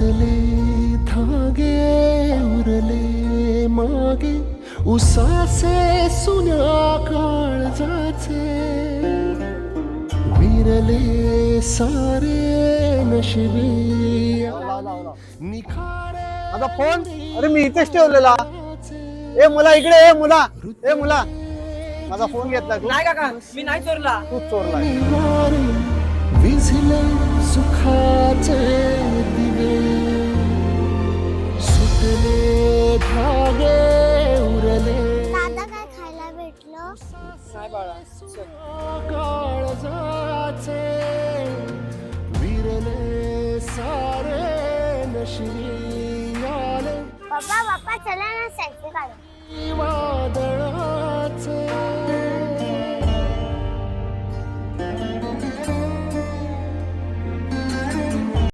सुटले धागे उरले मागे उसासे सुन्या काळजाचे विरले सारे नशिबी निखारे माझा फोन? अरे मी इथेच ठेवलेला. ए मुला इकडे ए मुला. ए मुला. माझा फोन घेतला तू. नाही काका मी नाही चोरला. चोरलाय निवारे विझले सुखाचे. भेटलं नाही बाळा चल. काळजाचे विरले सारे नशिबी आले पप्पा पप्पा चला ना सेल्फी काढू